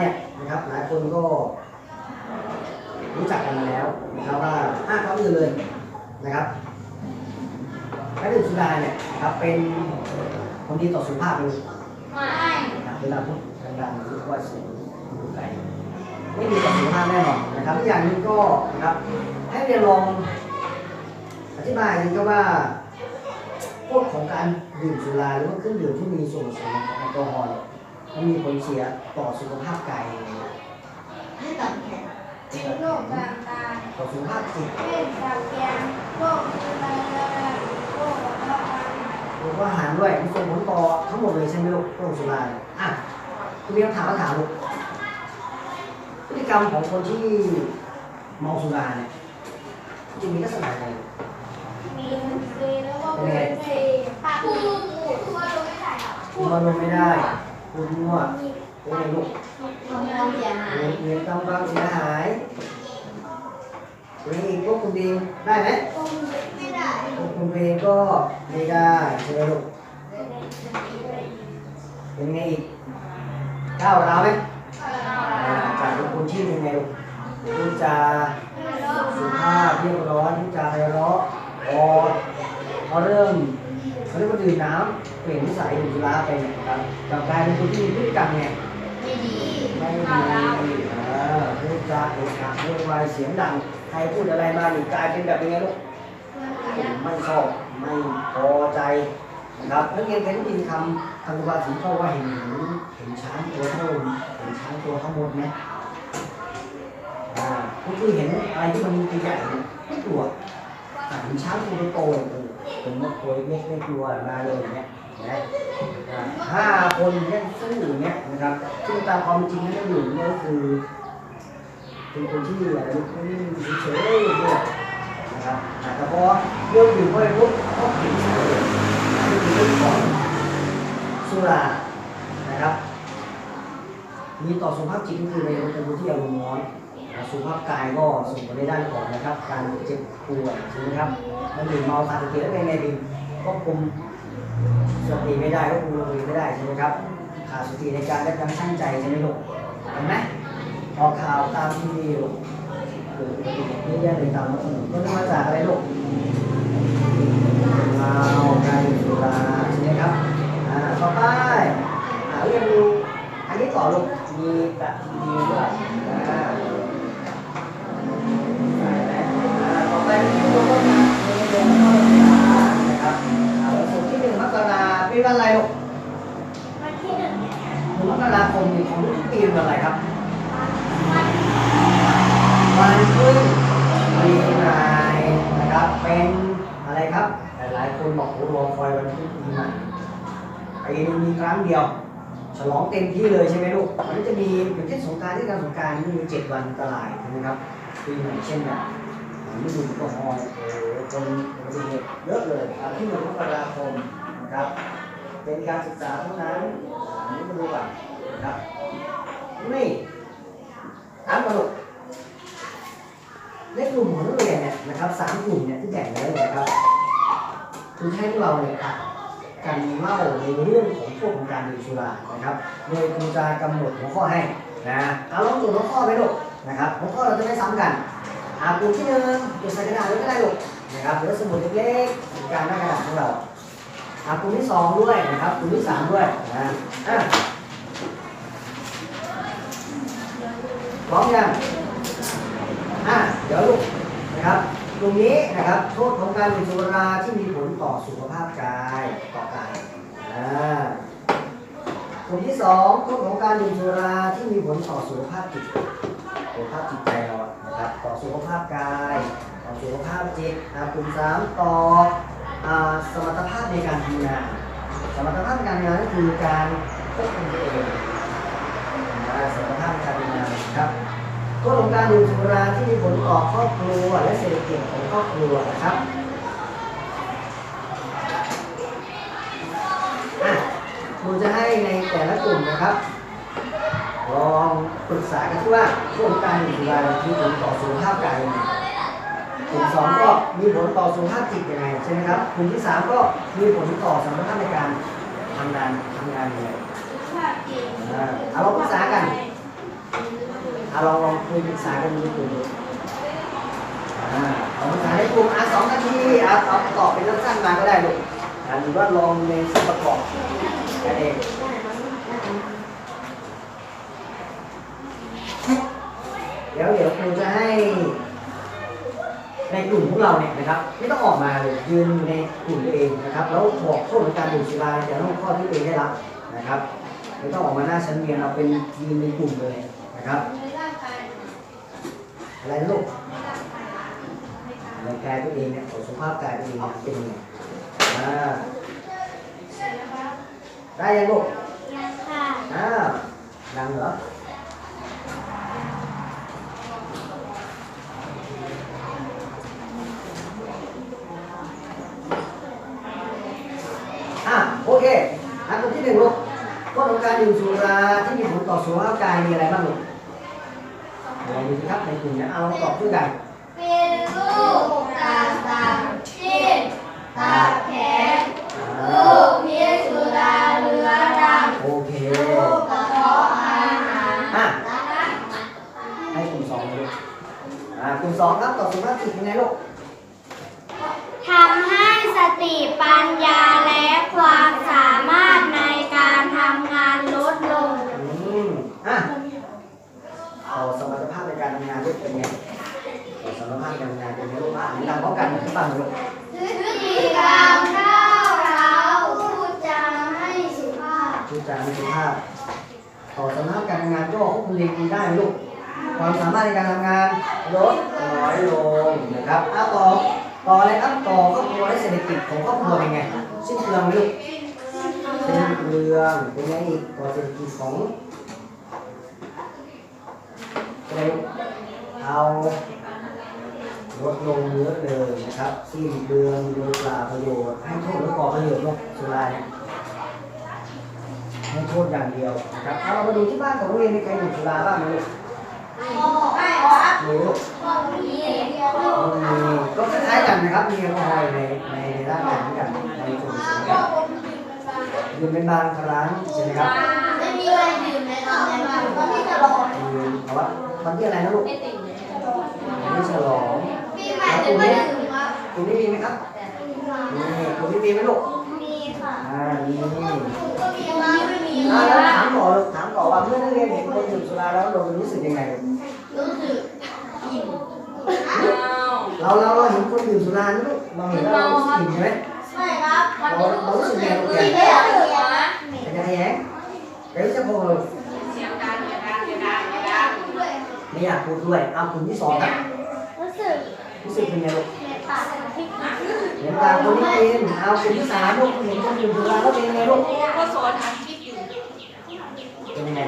เนี่ยนะครับหลายคนก็รู้จักกันมาแล้วนะครับว่าห้าข้ออื่นเลยนะครับการดื่มสุราเนี่ยนะครับเป็นผลดีต่อสุขภาพเลยนะครับเวลาพูดดังๆรู้สึกว่าเสียงดูไกลไม่ดีต่อสุขภาพแน่นอนนะครับอีกอย่างหนึงก็นะครับให้เรียนลองอธิบายนึงก็ว่าพวกของการดื่มสุราหรือว่าเครื่องดื่มที่มีส่วนผสมของแอลกอฮอล์เนี่ย มันมีผลเสียต่อสุขภาพกายยังไงให้ตัดแขนโรคต่างต่อสุขภาพจิตๆเป็นตับแกนโรคอะไรโรคกระเพาะอาหารหรือว่าอาหารด้วยมีส่งผลต่อทั้งหมดเลยใช่ไหมลูกเรื่องสุราเนี่ยอะคุณมีคำถามก็ถามลูกพฤติกรรมของคนที่เมาสุราเนี่ยจะมีลักษณะยังไงมีเซแล้วก็เป็นเซปากพูดพูดว่าเราไม่ได้หรอกคุมอารมณ์ไม่ได้ คุณมั่วเป็นไงลูกทำงานเสียหายเงินกำลังเสียหายเป็นอีกพวกคุณดีมได้ไหมไม่ได้พวกคุณเองก็ไม่ได้ใช่ไหมลูกเป็นไงอีกก้าวร้าวไหมจากทุกคนที่เป็นไงลูกพูดจาสุภาพเรียบร้อยพูดจาไพเราะพอพอเริ่มเขาเรียกว่าดื่มน้ำ เปลี่ยนนิสัยดื่มสุราไปเนี่ยนครับกลับกลายเป็นคนที่มีพฤติกรรมเนี่ยไม่ดีไม่ดีเออพูดจาเอะอะโวยวายเสียงดังใครพูดอะไรมาหนี่กลายเป็นแบบยังไงลูกไม่ชอบไม่พอใจนะครับนักเรียนเคยได้ยินคำคำสุภาษิตเขาว่าเห็นเห็นช้างตัวเท่าเห็นช้างตัวเท่ามดไหมอ่าก็คือเห็นอะไรที่มันตัวใหญ่ไม่กลัวอ่เห็นช้างตัวโตๆเนี่ยเออเป็นมดตัวเล็กไม่กลัวมาเลยอย่างเงี้ย นะห้าคนเนี่ยสู้อย่างเงี้ยนะครับซึ่งตามความจริงเนี่ยอยู่เนี่ยก็คือ เป็นคนที่อะไรไม่เฉยๆเนี่ยนะครับแต่พอเรื่องดื่มเข้าไปปุ๊บก็ผิดเลยนี่คือเรื่องของสุรานะครับมีต่อสุขภาพจิตก็คือในเป็นคนที่อารมณ์ร้อนสุขภาพกายก็ส่งผลในด้านของนะครับ การเจ็บป่วยใช่ไหมครับมันดื่มเมาขาดสติแล้วเป็นไงดีก็คุม สติไม่ได้ก็คุมสติไม่ได้ใช่ไหมครับขาดสติในการได้การตั้งใจใช่ไหมลูกเห็นไหมออกข่าวตามทีวีลูกเกิดอุบัติเหตุเยอะแยะเลยตามมาถนนก็มาจากอะไรลูกเมาการดื่มสุราใช่ไหมครับอ่าต่อไปอ่าเรียนรู้อันนี้ต่อลูกมีแบบมีด้วยอ่าอ่าต่อไปมีตัวต้นนะมีเดือนมกรานะครับ ป็นวันอะไรลูกวันที่หนึ่งหนึ่งมกราคมนี่ของทุกปีเป็นวันอะไรครับวันวันขึ้นปีใหม่นะครับ เป็นอะไรครับ หลายๆคนบอกโอ้รอคอยวันขึ้นปีใหม่ปีหนึงมีครั้งเดียว ฉลองเต็มที่เลยใช่ไหมลูกมันจะมีอย่างเช่นสงกรารที่การสงกรารนี่มีเจ็ดวันอันตรายใช่ไหมครับปีใหม่เช่นกันไม่ดูแอลกอฮอล์โอ้โหคนอุบัติเหตุเยอะเลยอ่าที่หนึ่งมกราคมนะครับ เป็นการศึกษาเท่านั้นอันนี้มาดูก่อนนะครับนี่อ่านมาลูกในกลุ่มของนักเรียนเนี่ยนะครับสามกลุ่มเนี่ยที่แบ่งไว้เนี่ยนะครับคือให้พวกเราเนี่ยครับการเล่าในเรื่องของพวกของการดื่มสุรานะครับ โดยครูจะกำหนดหัวข้อให้นะเอาลองจดหัวข้อไปลูกนะครับหัวข้อเราจะไม่ซ้ำกันอ่ากลุ่มที่หนึ่งจดใส่กระดาษไว้ก็ได้ลูกนะครับหรือสมุดเล็กๆในการหน้ากระดาษของเรา อ่ากลุ่มที่สองด้วยนะครับกลุ่มที่สามด้วยนะอะพร้อมยังอะเดี๋ยวลูกนะครับตรงนี้นะครับโทษของการดื่มสุราที่มีผลต่อสุขภาพกายต่อกายอ่ากลุ่มที่สองโทษของการดื่มสุราที่มีผลต่อสุขภาพจิตสุขภาพจิตใจเราอะนะครับต่อสุขภาพกายต่อสุขภาพจิตอ่ากลุ่มสามต่อ สมรรถภาพในการทำงาน สมรรถภาพในการทำงานก็คือการควบคุมตัวเองสมรรถภาพในการทำงานนะครับก็ของการดื่มสุราที่มีผลต่อครอบครัวและเศรษฐกิจของครอบครัวนะครับครูจะให้ในแต่ละกลุ่มนะครับลองปรึกษากันที่ว่าช่วงการดื่มสุรามีผลต่อสุขภาพกายยังไง กลุ่มสองก็มีผลต่อสุขภาพจิตยังไงใช่ไหมครับกลุ่มที่สามก็มีผลต่อสมรรถภาพในการทำงานทำงานยังไงภาพจริงอ่าเอาลองปรึกษากันเอาลองลองคุยปรึกษากันดูกลุ่มดูอ่าลองปรึกษาในกลุ่มอะสองนาทีเอาเอาตอบเป็นสั้นๆมาก็ได้ลูกอ่าหรือว่าลองในส่วนประกอบกันเองเดี๋ยวเดี๋ยวครูจะให้ ในกลุ่มของเราเนี่ยนะครับไม่ต้องออกมาเลยยืนอยู่ในกลุ่มตัวเองนะครับแล้วบอกโทษของการดื่มสุราในแต่ละหัวข้อที่ตัวเองได้รับนะครับไม่ต้องออกมาหน้าชั้นเรียนเราเป็นยืนในกลุ่มเลยนะครับในร่างกายอะไรนะลูกในร่างกายในกายในกายตัวเองเนี่ยสุขภาพกายตัวเองเนี่ยเป็นยังไงอ่าเสร็จแล้วครับได้ยังลูกยังค่ะอ่าดังเหรออะโอเคอันตัว ที่หนึ่งลูกโทษของการดื่มสุราที่มีผลต่อสุขภาพกายมีอะไรบ้างลูกลองดูสิครับในกลุ่มเนี่ยเอาตอบด้วยกันเป็นลูกต่างๆเช่นตับแข็งอ่ลูากพิษสุราเรื้อรังโอเคลูกกระเพาะอาหารอะนะคะให้กลุ่มสองเลยลูกอ่ากลุ่มสองครับต่อสุขภาพจิตยังไงลูกทำให้สติปัญญาและความสามารถในการทำงานลดลง อืมอะต่อสมรรถภาพในการทำงาน ลูกเป็นไงสมรภาพในการงานเป็นไงลูกอะอันนี้ดังพร้อมกันให้ฟังลูกพฤติกรรมก้าวร้าวพูดจาให้สุภาพพูดจาไม่สุภาพต่อสมรภาพการทำงานก็ควบคุมเรียนได้ลูกความสามารถในการทำงานลดน้อยลงนะครับอะต่อต่ออะไรครับต่อครอบครัวและเศรษฐกิจของครอบครัวเป็นไงสิ้นเปลืองลูกสิ้นเปลืองเป็นไงอีกต่อเศรษฐกิจของอะไร เอาลดลงเยอะเลยนะครับสิ้นเปลืองโดยปลาประโยชน์ให้โทษและก่อประโยชน์ลงสุราเนี่ยให้โทษอย่างเดียวนะครับเอาเรามาดูที่บ้านของโรงเรียนมีใครดื่มสุราบ้างไหมลูกไม่ครับลูกก็คล้ายๆกันนะครับ มีแอลกอฮอล์อยู่ในในร่างกายเหมือนกันในส่วนสูงกันดื่มเป็นบางครั้งใช่ไหมครับไม่มีอะไรดื่มในตอนนี้ตอนที่จะรอดื่มเพราะว่าวันที่อะไรนะลูก ไม่ติดเลยวันที่ฉลองปีใหม่จะไม่ดื่มครับคุณนี่มีไหมครับนี่คุณนี่มีไหมลูกมีค่ะอ่ามีก็มีมาไม่มีอ่าแล้วถามต่อลูกถามต่อว่าเมื่อนักเรียนเห็นคนดื่มสุราแล้วเรารู้สึกยังไงรู้สึกอิ่มเราเราเราเห็นคนดื่มสุรานี่ลูกเราเห็นแล้วเรารู้สึกอิ่มใช่ไหมไม่ครับมันเราเรารู้สึกยังไงลูกรู้แกสึกได้อะไรนะแต่จะแย้งแต่ไม่จะพอเลยไม่อยากพูดด้วยเอากลุ่มที่สองครับ รู้สึกรู้สึกเป็นไงลูกในปากที่เห็นตามคนที่กินเอากลุ่มที่สามลูกเห็นคนดื่มสุราแล้วเป็นไงลูกก็สอนอัดคลิปอยู่เป็นไง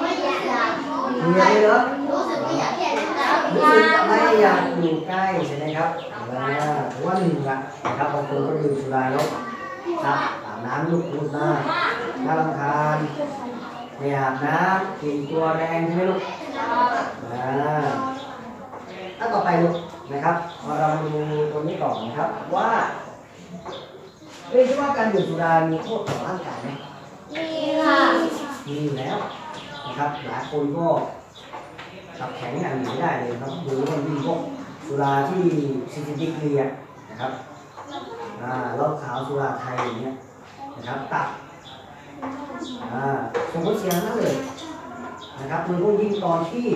ไม่อยากเหนื่อยเลเหรอรู้สึกไม่อยากแก่แล้วรู้สึกไม่อยากอยู่ใกล้ใช่ไหมครับเพราะว่าหนึ่งละนะครับบางคนก็ดื่มสุราแล้วครับอาบน้ำลูกพูดมากน่ารำคาญไม่อาบน้ำกินตัวแรงใช่ไหมลูกอ่า ถ้าต่อไปลูกนะครับ เรามาดูตัวนี้ก่อนนะครับว่าเรียกว่าการดื่มสุรามีโทษต่อร่างกายไหมมีค่ะมีอยู่แล้วนะครับ หลายคนก็ตับแข็งอย่างหนีไม่ได้เลยครับหรือว่ายิ่งพวกสุราที่ซินเทติกเรียนะครับอ่าเหล้าขาวสุราไทยอย่างเงี้ยนะครับตับอ่าส่งผลเสียทั้งนั้นเลยนะครับโดยเฉพาะยิ่งตอนที่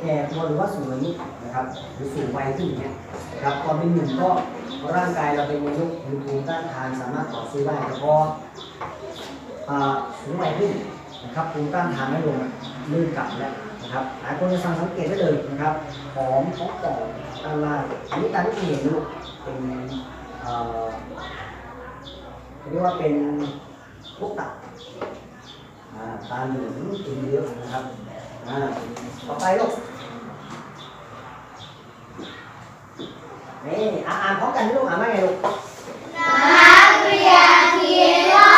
แก่ตัวหรือว่าสูงอายุนะครับหรือสูงวัยขึ้นเนี่ยครับตอนเป็นหนุ่มก็ร่างกายเราเป็นมนุษย์มีภูมิต้านทานสามารถต่อสู้ได้แต่พอสูงวัยขึ้นนะครับภูมิต้านทานไม่ลงลื่นกลับแล้วนะครับหลายคนจะสังเกตได้เลยนะครับผอมท้องป่องตาลายอันนี้ตาที่เห็นลูกเป็นเรียกว่าเป็นพวกตับตาเหลืองกินเยอะนะครับ ต่อไปลูกนี่อ่านพร้อมกันนี่ลูกอ่านว่าไงลูกนักเรียนคิดว่า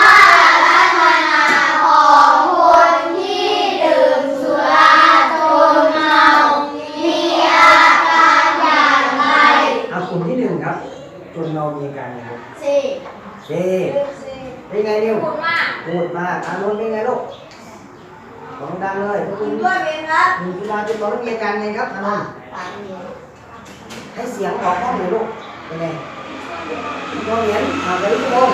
ลักษณะของคนที่ดื่มสุราจนเมามีอาการอย่างไรอ่กลุ่ที่หนึ่งครับจนเมามีการอยไรสี่เซ่เป็นไงนิวพูดมากพูดมากอานนท์เป็นไงลูก ยพวกคุณด้วยเองครับมีจุฬาเป็นบอลนักเรียนกันไงครับอานนท์ปานเรียนให้เสียงออกห้องหน่อยลูกเป็นไงน้องเหรียญอ่านไปลูกโป่ง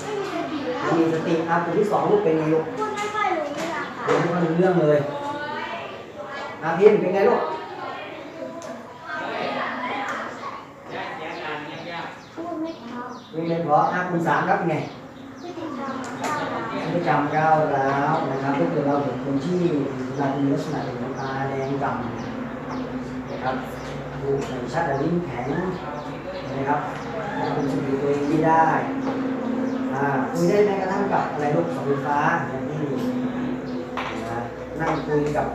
ไม่มีสติแล้วมีสติอะกลุ่มที่สองลูกเป็นไงลูกพูดไม่ค่อยรู้เรื่องค่ะเรียนไม่ค่อยรู้เรื่องเลยอาพิมเป็นไงลูกพูดไม่เพราะมีเรียนพออะกลุ่มสามครับเป็นไง พฤติกรรมก้าวร้าวนะครับถ้าเกิดเราเห็นคนที่เวลามีลักษณะเป็นตาแดงกำนะครับดูเห็นชัดแต่ลิ้นแข็งนะครับคุมสติตัวเองไม่ได้อ่าคุยได้แม้กระทั่งกับอะไรลูกเสาไฟฟ้าอย่างที่นะนั่งคุยกับ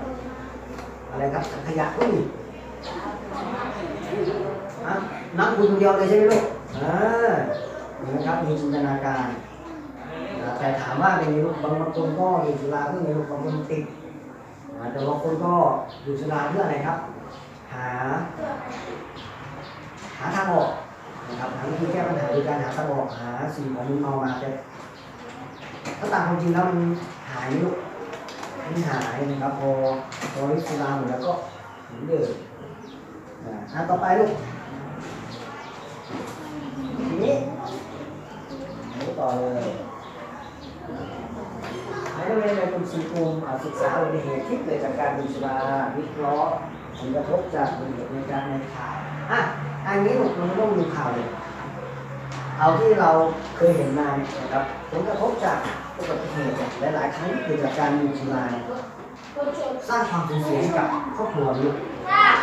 อะไรครับถังขยะก็มีอะนั่งคุยคนเดียวเลยใช่ไหมลูกอ่าเห็นะครับมีจินตนาการ แต่ถามว่าเป็นไงลูกบางบางคนก็อยู่จุฬาเพื่อไงลูกบางคนติดแต่บางคนก็อยู่จุฬาเพื่ออะไรครับ หา หาทางออกนะครับหาวิธีแก้ปัญหาโดยการหาทางออกหาสิ่งของมึนเมามาแต่ถ้าตามความจริงแล้วมันหายลูกมันหายนะครับ พอพอวิจุฬาหมดแล้วก็เหมือนเดิมนะอะต่อไปลูกทีนี้ต่อเลย ในโรงเรียนในกลุ่มสี่กลุ่มอ่าศึกษาอุบัติเหตุที่เกิดจากการดื่มสุราวิเคราะห์ผลกระทบจากอุบัติเหตุในการในข่าวอะอันนี้เราไม่ต้องดูข่าวเลยเอาที่เราเคยเห็นมาเนี่ยนะครับผลกระทบจากอุบัติเหตุหลายๆครั้งที่เกิดจากการดื่มสุราสร้างความสูญเสียให้กับครอบครัวลูกสร้าง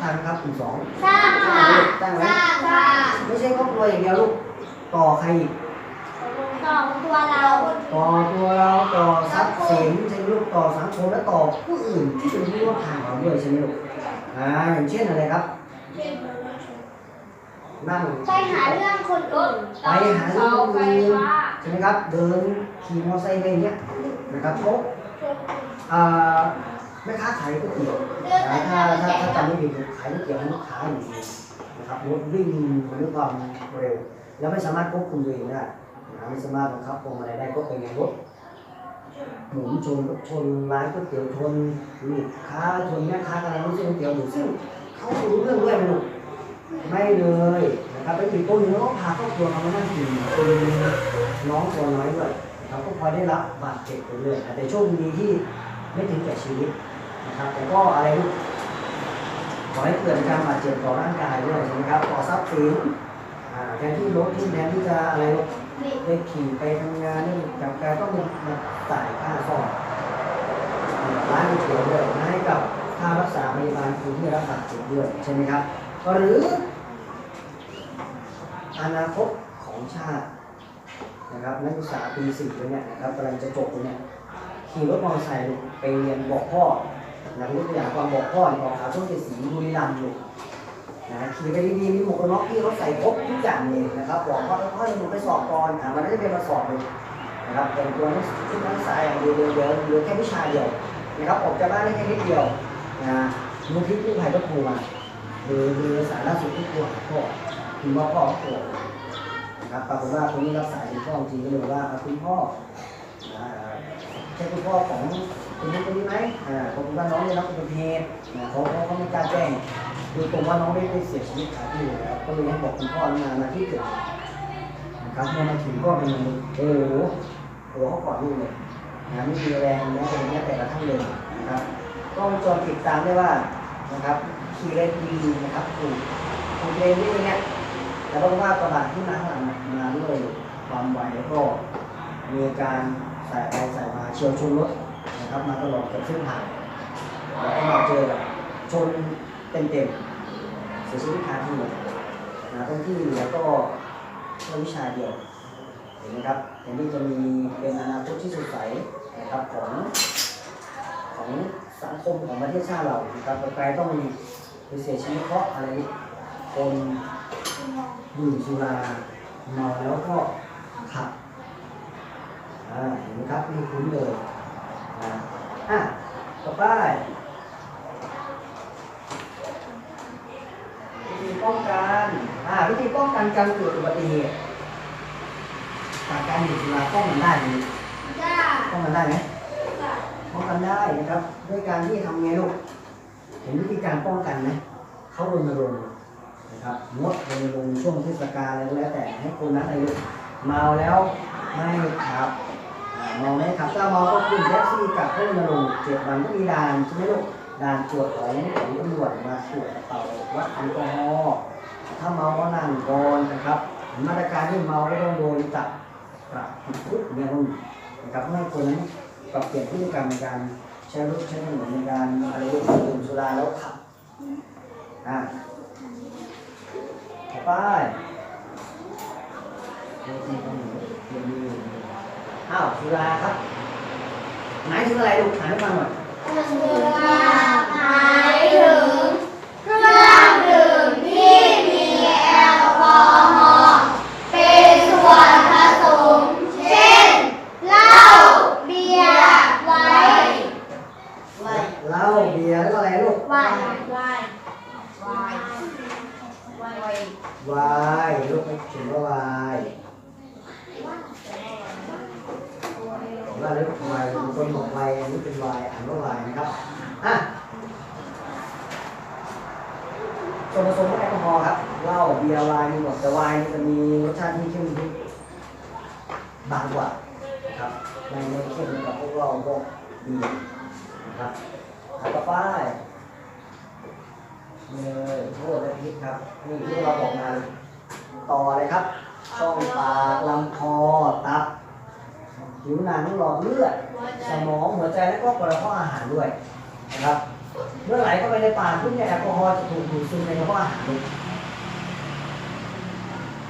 สร้างครับกลุ่มสองสร้างค่ะสร้างไหมสร้างค่ะไม่ใช่ครอบครัวอย่างเดียวลูกต่อใครอีก ต่อตัวเรา ต่อตัวเราต่อทรัพย์สินใช่ไหมลูกต่อสังคมและต่อผู้อื่นที่เป็นผู้ร่วมทางเราด้วยใช่ไหมลูกอ่าอย่างเช่นอะไรครับ นั่งไปหาเรื่องคนอื่นไปหาเรื่องคนอื่นใช่ไหมครับ เดินขี่มอเตอร์ไซค์ไปอย่างเงี้ยนะครับพบอ่าแม่ค้าขายก๋วยเตี๋ยวอ่าถ้าถ้าถ้าจำไม่ผิดขายก๋วยเตี๋ยวให้ลูกค้าอยู่ดีนะครับรถวิ่งมาด้วยความเร็ว แล้วไม่สามารถควบคุมตัวเองได้นะ ไม่สามารถบังคับพวงมาลัยได้ก็เป็นไงรถหมุนชนชนร้านก๋วยเตี๋ยวชนลูกค้าชนแม่ค้ากำลังรู้สึกก๋วยเตี๋ยวอยู่ซึ่งเขาไม่รู้เรื่องด้วยไหมลูกไม่เลยนะครับไปถึงต้นนึงแล้วก็พาครอบครัวเขามานั่งกินคนน้องตัวน้อยด้วยนะครับก็พอได้รับบาดเจ็บไปเลยแต่โชคดีที่ไม่ถึงแก่ชีวิตนะครับแต่ก็อะไรลูกขอให้เกิดการบาดเจ็บต่อร่างกายด้วยใช่ไหมครับต่อทรัพย์สิน แทนที่รถที่แทนที่จะอะไรลูกได้ขี่ไปทำงานนี่กับการต้องมาจ่ายค่าซ่อมร้านเตี๋ยวด้วยนะให้กับค่ารักษาพยาบาลคุณที่รับบาดเจ็บด้วยใช่ไหมครับ หรือ อนาคตของชาตินะครับนักศึกษาปีสี่เนี่ยนะครับกำลังจะจบเนี่ยขี่รถมอเตอร์ไซค์ไปเรียนบอกพ่อนะยกตัวอย่างความบอกพ่อบอกขาวช่วงเจ็ดสีบุรีรัมย์อยู่ นะขี่ไปดีๆมีหมวกกันน็อกที่เขาใส่ครบทุกอย่างเลยนะครับบอกว่าค่อยๆลงไปสอบก่อนอ่ามันไม่ได้เป็นมาสอบเลยนะครับแต่งตัวนักชุดนักศึกษาอย่างเดียวเดียวเดียวเหลือแค่วิชายเดียวนะครับออกจากบ้านได้แค่นิดเดียวนะมูลที่กู้ภัยก็โทรมาหรือหรือสาธารณสุขที่โทรหาพ่อคุณพ่อพ่อก็โทรนะครับปรากฏว่าคนนี้รับสายเป็นพ่อจริงก็เลยบอกว่าคุณพ่อใช่คุณพ่อของคุณนี้คนนี้ไหมอ่าผมว่าน้องได้รับอุบัติเหตุนะเขาเขาเขาไม่กล้าแจ้ง คือผมว่าน้องได้ได้เสียชีวิตขาที่อยู่แล้ว ก็เลยให้บอกคุณพ่อมามาที่เกิดนะครับเมื่อมาถึงก็เป็นโอ้โหตัวเขากอดลูกเลยนะไม่มีแรงแม้แต่แม้แต่ละท่านเลยนะครับกล้องวงจรปิดตามได้ว่านะครับขี่เลนดีนะครับถูกถูกเลนนี่เนี่ยแล้วก็ว่ากระบะที่มาข้างหลังมาด้วยความไวแล้วก็มีการใส่ไปใส่มาเฉียวชนรถนะครับ มาตลอดกับเส้นทางแล้วก็มาเจอแบบชน เต็มเต็มๆเสียชีวิตคาที่นะทั้งที่แล้วก็เรื่องวิชาเดียวเห็นไหมครับเห็นที่จะมีเป็นอนาคตที่สดใสนะครับของของสังคมของประเทศชาติเรานะครับต่อไปต้องไปเสียชีวิตเพราะอะไรคนดื่มสุราเมาแล้วก็ขับอ่าเห็นไหมครับนี่คุ้นเลยอ่าอะต่อไป วิธีป้องกันอ่าวิธีป้องกันการเกิดอุบัติเหตุจากการดื่มสุราป้องกันได้ไหมได้ป้องกันได้ไหมป้องกันได้นะครับ ด้วยการที่ทำไงลูกเห็นวิธีการป้องกันไหมเขารณรงค์นะครับงดรณรงค์ช่วงเทศกาลอะไรก็แล้วแต่ให้คนนั้นอะไรลูกเมาแล้วไม่ขับอ่าเมาไม่ขับถ้าเมาก็ขึ้นแท็กซี่กลับเพื่อรณรงค์เจ็ดวันก็มีด่านใช่ไหมลูกด่านตรวจของของตำรวจมาตรวจกระเป๋า วัดแอลกอฮอล์ถ้าเมาก็นั่งก่อนนะครับมาตรการที่เมาก็ต้องโดนจับปรับติดคุกเนี่ยมันนะครับให้คนนั้นปรับเปลี่ยนพฤติกรรมในการใช้รถใช้ถนนในการอะไรดื่มสุราแล้วขับอ่าต่อไปอ้าวสุราครับหมายถึงอะไรลูกอ่าให้ฟังหน่อยสุราหมายถึงเครื่องดื่มที่มีแอลกอฮอล์เป็นส่วนผสม เช่นเหล้าเบียร์ไวน์ เหล้าเบียร์แล้วก็อะไรลูก ไวน์ วายวายวายวาย ไวน์ลูกไม่เขียนว่าไวน์ว่าเรื่องไวน์บางคนบอกไวน์อันนี้เป็นไวน์อ่านว่าไวน์นะครับอะ ส่วนผสมของแอลกอฮอล์ครับเหล้าเบียร์ไวน์มีหมดแต่ไวน์นี่จะมีรสชาติที่เข้มข้นบางกว่านะครับไม่ไม่เข้มกับพวกเหล้าพวกเบียร์นะครับถัดต่อไปนี่เลย โทษและพริกครับ นี่ที่เราบอกมาเลยต่อเลยครับช่องปากลำคอตับ ผิวหนังหลอดเลือด สมองหัวใจและก็กระเพาะอาหารด้วยนะครับ เมื่อไหลเข้าไปในปากปุ๊บเนี่ยแอลกอฮอล์จะถูกดูดซึมในกระเพาะอาหารลย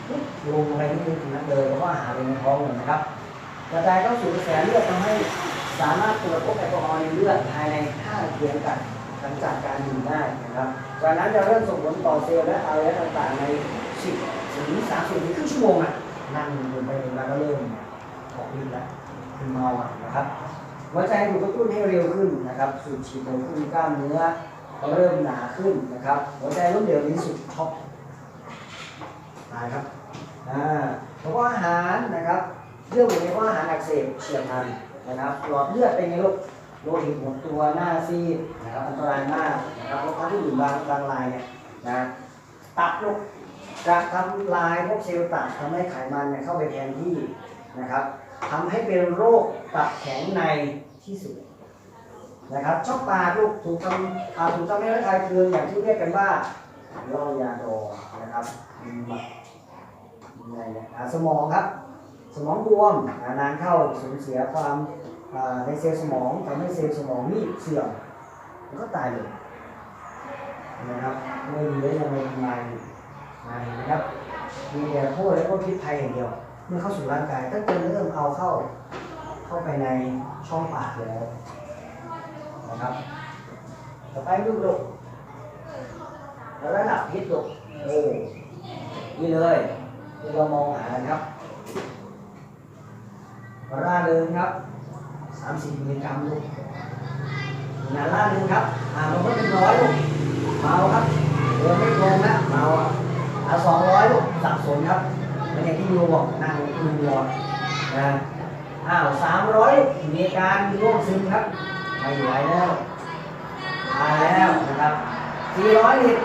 ปุ๊บลงไปที่ถึงนั้นเลยกระเพาะอาหารลยในท้องเลยนะครับ กระจายเข้าสู่กระแสเลือดทำให้สามารถตรวจพบแอลกอฮอล์ในเลือดภายใน5นาทีด้วยกัน ลังจากการดื่มได้นะครับจากนั้นจะเริ่มส่งผลต่อเซลล์และอวัยวะต่างๆใน 10ถึง30ถึงครึ่งชั่วโมงอะนั่งดื่มไปดื่มมาก็เริ่มออกฤทธิ์แล้วคือเมาอะนะครับหัวใจถูกกระตุ้นให้เร็วขึ้นนะครับสูบฉีดเร็วขึ้นกล้ามเนื้อก็เริ่มหนาขึ้นนะครับหัวใจล้มเหลวในที่สุดช็อกตายครับอ่าเพราะว่าอาหารนะครับเรื่องของในว่าอาหารอักเสบเฉียบพลันนะครับหลอดเลือดเป็นไงลูก โลหิตหมดตัวหน้าซีดนะครับอันตรายมากนะครับเพราะเขาที่ดื่มบางบางรายเนี่ยนะตับลูกจะทำลายพวกเซลล์ตับทำให้ไขมันเนี่ยเข้าไปแทนที่นะครับทำให้เป็นโรคตับแข็งในที่สุดนะครับช็อกปากลูกถูกทำถูกทำให้ร่างกายเคืองอย่างที่เรียกกันว่าเหล่ายาดอนะครับอืมอะไรเนี่ยอ่าสมองครับ สมองบวมนานเข้าสูญเสียความ ในเซลล์สมองทำให้เซลล์สมองนี่เสื่อมแล้วก็ตายเลยนะครับไม่มีได้ยังไงทำลามานไหมครับมีแต่โทษแล้วก็พิษภัยอย่างเดียว เมื่อเข้าสู่ร่างกายถ้าเกิดเริ่มเอาเข้าเข้าไปในช่องปากแล้วนะครับต่อไปลูกลูกแล้วระดับพิษลูกโอ้นี่เลยเรามองหานะครับร่าเริงครับ 30มิลลิกรัมลูกนาล่าเริงครับอ่ามันก็เป็นร้อยลูกเมาครับเดินไม่ตรงนะเมาอะอ่าสองร้อยลูกสับสนครับไม่อย่างที่ยูบอกนั่งคุยวอนะอ้าวสามร้อยมีการร่วงซึมครับไม่ไหวแล้วตายแล้วนะครับสี่ร้อยลิตร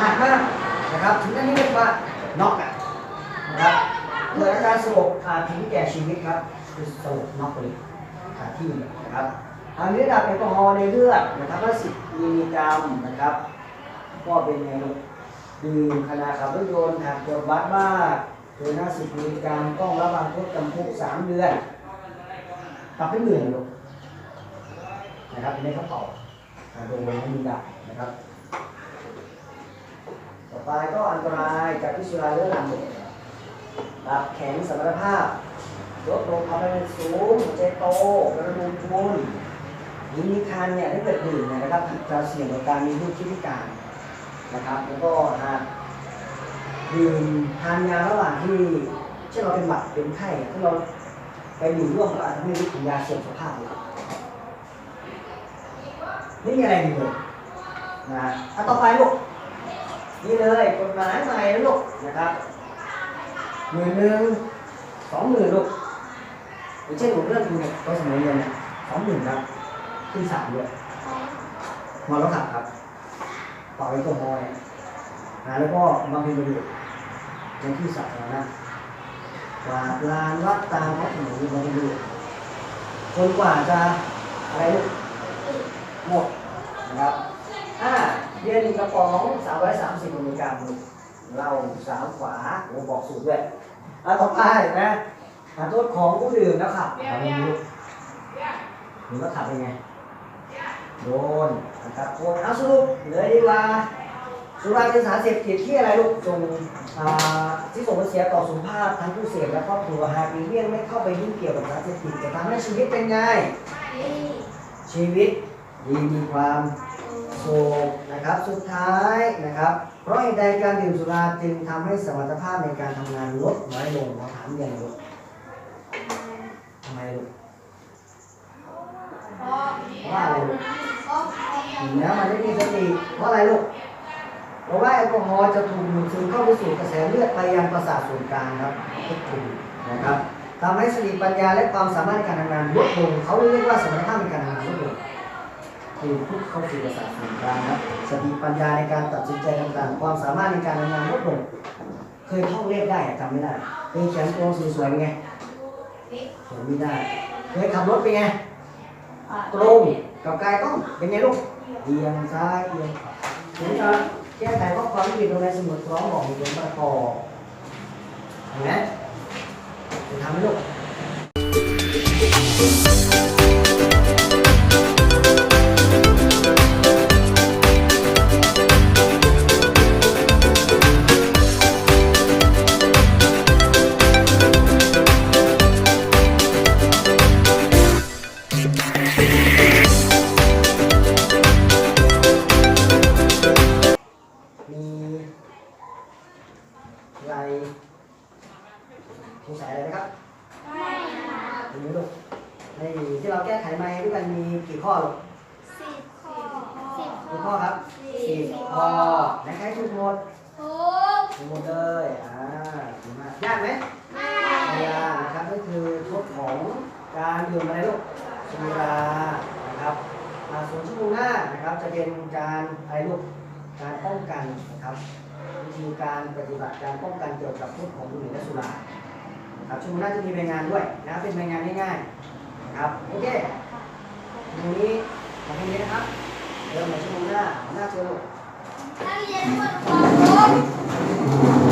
หนักมากนะครับถึงขั้นที่เรียกว่าน็อกอะนะครับเกิดอาการสลบอาจถึงแก่ชีวิตครับคือสลบน็อกไปเลยาที่นะครับอันนี้ระดับแอลกอฮอล์ในเลือดนะครับว่า10มิลลิกรัมนะครับก็เป็นไงลูกดื่มขณะขับรถยนต์หากตรวจวัดมากเกิน50มิลลิกรัมต้องระวังโทษจำคุก3เดือนปรับให้หมื่นลูกนะครับในกระเป๋าอ่าโดยไม่มีดับนะครับ ต่อไปก็อันตรายจากพิษสุราเรื้อรังตับแข็งสมรรถภาพ ลดลงความดันสูงหัวใจโตกระดูกพุนหญิงมีคันเนี่ยถ้าเกิดดื่มเนี่ยนะครับจะเสี่ยงต่อการมีลูกที่พิการนะครับ แล้วก็หากดื่มทานยาระหว่างที่เช่นเราเป็นหวัดเป็นไข้ถ้าเราไปดื่มร่วมก็อาจจะไม่รู้ถึงยาเสื่อมสภาพเลยนี่มีอะไรดีเลยนะอะต่อไปลูกนี่เลยกฎหมายใหม่นะลูกนะครับหมื่นหนึ่งสองหมื่นลูก อย่างเช่นผมเรื่องคุณเนี่ยตัวสมุนเงินเนี่ยสองหมื่นครับขึ้นสามด้วยมอแล้วขับครับเป่าแอลกอฮอล์เนี่ยนะแล้วก็บำเพ็ญประโยชน์ในที่สาธารณะกวาดลานวัดตามท้องถนนบำเพ็ญประโยชน์คนกว่าจะอะไรหมดนะครับอ่าเรียนกระป๋องสามร้อยสามสิบมิลลิกรัมลูกเราสามขวาโอ้บอกสูตรด้วยอะต่อไปนะ ขอโทษของผู้ดื่มแล้วขับเอาอย่างนี้ลูกหรือว่าขับเป็นไง โดนนะครับโคนเอาสรุปเลยดีกว่า สุราเป็นสารเสพติดที่อะไรลูกส่งอ่าที่ส่งผลเสียต่อสุขภาพทั้งผู้เสพและครอบครัวหากมีเลี่ยงไม่เข้าไปยุ่งเกี่ยวกับสารเสพติดจะทำให้ชีวิตเป็นไง ชีวิตดีมีความสุขนะครับสุดท้ายนะครับ เพราะเหตุใดการดื่มสุราจึงทำให้สมรรถภาพในการทำงานลดน้อยลงเราถามยังไงลูกทำไมลูกเพราะอะไรลูกถึงแม้มันไม่มีสติเพราะอะไรลูกเพราะว่าแอลกอฮอล์จะถูกดูดซึมเข้าไปสู่กระแสเลือดไปยังประสาทส่วนกลางครับทุกทีนะครับทำให้สติปัญญาและความสามารถในการทำงานลดลงเขาเรียกว่าสมรรถภาพในการทำงานลดลงคือพุทเข้าสู่ประสาทส่วนกลางครับสติปัญญาในการตัดสินใจต่างๆ ความสามารถในการทำงานลดลง เคยท่องเลขได้อะจำไม่ได้เคยเขียนตัวสวยๆเป็นไง เขียนไม่ได้เคยขับรถเป็นไง ตรงกับกายต้องเป็นไงลูกเอียงซ้ายเอียงขวาถึงจะแก้ไขข้อความที่ผิดลงในสมุดพร้อมบอกมีเป็นประกอบเห็นไหมจะทำให้ลูก นะครับวิธีการปฏิบัติการป้องกันเกี่ยวกับโทของบุหรี่และสุราครับชั่วโมงหน้าจะมีรายงานด้วยนะเป็นรายงานง่ายๆนะครับโอเคตรงนี้ขอบคุณนะครับเริ่มในชั่วโมงหน้าหน้าเจอลูกนักเรียนทุกคนขอบคุณ